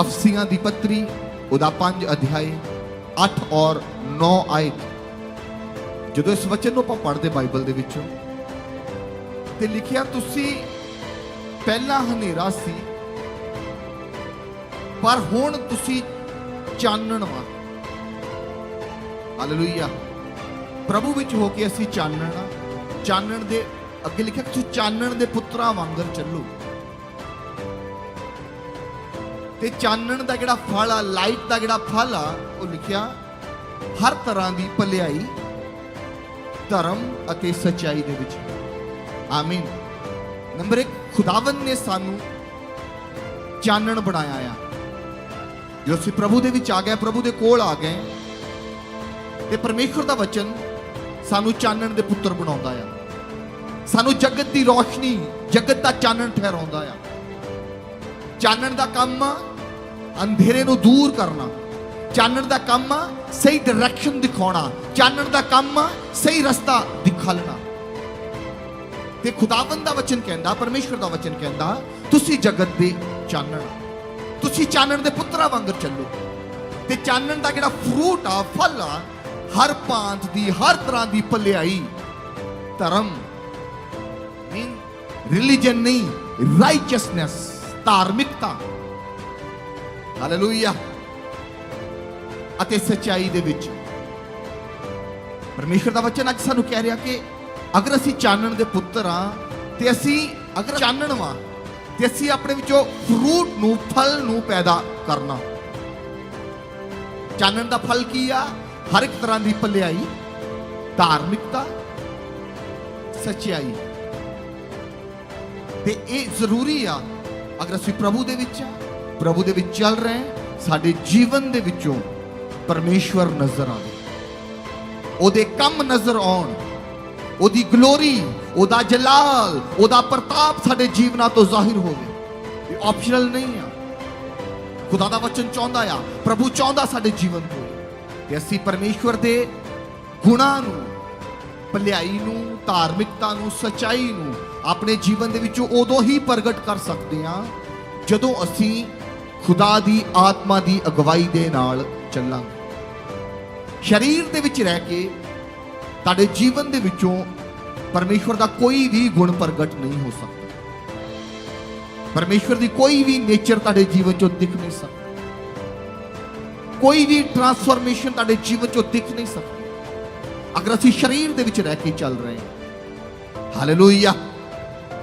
ਅਫਸੀਆਂ ਦੀ ਪੱਤਰੀ, ਉਹਦਾ 5 ਅਧਿਆਏ 8 ਔਰ 9 ਆਇਤ। ਜਦੋਂ ਇਸ ਵਚਨ ਨੂੰ ਆਪਾਂ ਪੜ੍ਹਦੇ ਬਾਈਬਲ ਦੇ ਵਿੱਚੋਂ, ਤੇ ਲਿਖਿਆ, ਤੁਸੀਂ ਪਹਿਲਾਂ ਹਨੇਰਾ ਸੀ, ਪਰ ਹੁਣ ਤੁਸੀਂ ਚਾਨਣ ਵਾ। ਹਾਲੇਲੂਇਆ ਪ੍ਰਭੂ ਵਿੱਚ ਹੋ ਕੇ ਅਸੀਂ ਚਾਨਣ ਆ। ਚਾਨਣ ਦੇ, ਅੱਗੇ ਲਿਖਿਆ, ਤੁਸੀਂ ਚਾਨਣ ਦੇ ਪੁੱਤਰਾਂ ਵਾਂਗਰ ਚੱਲੋ। ਤੇ ਚਾਨਣ ਦਾ ਜਿਹੜਾ ਫਲ ਆ ਲਾਈਟ ਦਾ ਜਿਹੜਾ ਫਲ ਆ, ਉਹ ਲਿਖਿਆ, ਹਰ ਤਰ੍ਹਾਂ ਦੀ ਭਲਾਈ, ਧਰਮ ਅਤੇ ਸਚਾਈ ਦੇ ਵਿੱਚ। ਆਮੀਨ ਨੰਬਰ 1 ਖੁਦਾਵੰ ਨੇ ਸਾਨੂੰ ਚਾਨਣ ਬਣਾਇਆ ਆ। ਜੋ ਅਸੀਂ ਪ੍ਰਭੂ ਦੇ ਵਿੱਚ ਆ ਗਏ, ਪ੍ਰਭੂ ਦੇ ਕੋਲ ਆ ਗਏ, ਤੇ ਪਰਮੇਸ਼ਵਰ ਦਾ ਵਚਨ ਸਾਨੂੰ ਚਾਨਣ ਦੇ ਪੁੱਤਰ ਬਣਾਉਂਦਾ ਆ। ਸਾਨੂੰ ਜਗਤ ਦੀ ਰੋਸ਼ਨੀ, ਜਗਤ ਦਾ ਚਾਨਣ ਠਹਿਰਾਉਂਦਾ ਆ। ਚਾਨਣ ਦਾ ਕੰਮ ਅੰਧੇਰੇ ਨੂੰ ਦੂਰ ਕਰਨਾ। ਚਾਨਣ ਦਾ ਕੰਮ ਆ, ਸਹੀ ਡਾਇਰੈਕਸ਼ਨ ਦਿਖਾਉਣਾ। ਚਾਨਣ ਦਾ ਕੰਮ ਆ, ਸਹੀ ਰਸਤਾ ਦਿਖਾਲਣਾ। ਤੇ ਖੁਦਾਵੰਦ ਦਾ ਵਚਨ ਕਹਿੰਦਾ, ਪਰਮੇਸ਼ਵਰ ਦਾ ਵਚਨ ਕਹਿੰਦਾ, ਤੁਸੀਂ ਜਗਤ ਦੇ ਚਾਨਣ। ਤੁਸੀਂ ਚਾਨਣ ਦੇ ਪੁੱਤਰਾਂ ਵਾਂਗਰ ਚੱਲੋ। ਤੇ ਚਾਨਣ ਦਾ ਜਿਹੜਾ ਫਰੂਟ ਆ, ਫਲ ਆ, ਹਰ ਭਾਂਤ ਦੀ, ਹਰ ਤਰ੍ਹਾਂ ਦੀ ਭਲਾਈ, ਧਰਮ ਮੀਨ ਰਿਲੀਜਨ ਨਹੀਂ ਰਾਈਚਸਨੈਸ ਧਾਰਮਿਕਤਾ। ਹਾਲੇਲੂਇਆ ਅਤੇ ਸਚਾਈ ਦੇ ਵਿੱਚ ਪਰਮੇਸ਼ਰ ਦਾ ਵਚਨ ਅੱਜ ਸਾਨੂੰ ਕਹਿ ਰਿਹਾ ਕਿ ਅਗਰ ਅਸੀਂ ਚਾਨਣ ਦੇ ਪੁੱਤਰ ਆ ਤੇ ਅਸੀਂ ਅਗਰ ਚਾਨਣ ਵਾਂ, ਤੇ ਅਸੀਂ ਆਪਣੇ ਵਿੱਚੋਂ ਫਰੂਟ ਨੂੰ, ਫਲ ਨੂੰ ਪੈਦਾ ਕਰਨਾ। ਚਾਨਣ ਦਾ ਫਲ ਕੀ ਆ? ਹਰ ਇੱਕ ਤਰ੍ਹਾਂ ਦੀ ਭਲਾਈ, ਧਾਰਮਿਕਤਾ, ਸਚਾਈ। ਤੇ ਇਹ ਜ਼ਰੂਰੀ ਆ, ਅਗਰ ਅਸੀਂ ਪ੍ਰਭੂ ਦੇ ਵਿੱਚ ਆ ਪ੍ਰਭੂ ਦੇ ਵਿੱਚ ਚੱਲ ਰਹੇ ਸਾਡੇ ਜੀਵਨ ਦੇ ਵਿੱਚੋਂ ਪਰਮੇਸ਼ਵਰ ਨਜ਼ਰ ਆਵੇ। ਉਹਦੇ ਕੰਮ ਨਜ਼ਰ ਆਉਣ, ਉਹਦੀ ਗਲੋਰੀ ਉਹਦਾ ਜਲਾਲ, ਉਹਦਾ ਪ੍ਰਤਾਪ ਸਾਡੇ ਜੀਵਨਾਂ ਤੋਂ ਜ਼ਾਹਿਰ ਹੋਵੇ। ਇਹ ਆਪਸ਼ਨਲ ਨਹੀਂ ਆ। ਖੁਦਾ ਦਾ ਵਚਨ ਚਾਹੁੰਦਾ ਆ, ਪ੍ਰਭੂ ਚਾਹੁੰਦਾ ਸਾਡੇ ਜੀਵਨ ਤੋਂ। ਕਿ ਅਸੀਂ ਪਰਮੇਸ਼ਵਰ ਦੇ ਗੁਣਾਂ ਨੂੰ, ਭਲਾਈ ਨੂੰ, ਧਾਰਮਿਕਤਾ ਨੂੰ, ਸਚਾਈ ਨੂੰ ਆਪਣੇ ਜੀਵਨ ਦੇ ਵਿੱਚੋਂ ਉਦੋਂ ਹੀ ਪ੍ਰਗਟ ਕਰ ਸਕਦੇ ਹਾਂ, ਜਦੋਂ ਅਸੀਂ ਖੁਦਾ ਦੀ ਆਤਮਾ ਦੀ ਅਗਵਾਈ ਦੇ ਨਾਲ ਚੱਲਾਂਗੇ। ਸਰੀਰ ਦੇ ਵਿੱਚ ਰਹਿ ਕੇ ਤੁਹਾਡੇ ਜੀਵਨ ਦੇ ਵਿੱਚੋਂ ਪਰਮੇਸ਼ਵਰ ਦਾ ਕੋਈ ਵੀ ਗੁਣ ਪ੍ਰਗਟ ਨਹੀਂ ਹੋ ਸਕਦਾ। ਪਰਮੇਸ਼ਵਰ ਦੀ ਕੋਈ ਵੀ ਨੇਚਰ ਤੁਹਾਡੇ ਜੀਵਨ ਚੋਂ ਦਿਖ ਨਹੀਂ ਸਕਦੀ। ਕੋਈ ਵੀ ਟਰਾਂਸਫਰਮੇਸ਼ਨ ਤੁਹਾਡੇ ਜੀਵਨ ਚੋਂ ਦਿਖ ਨਹੀਂ ਸਕਦੀ। ਅਗਰ ਅਸੀਂ ਸਰੀਰ ਦੇ ਵਿੱਚ ਰਹਿ ਕੇ ਚੱਲ ਰਹੇ ਹਾਂ। ਹਾਲੇਲੂਇਆ।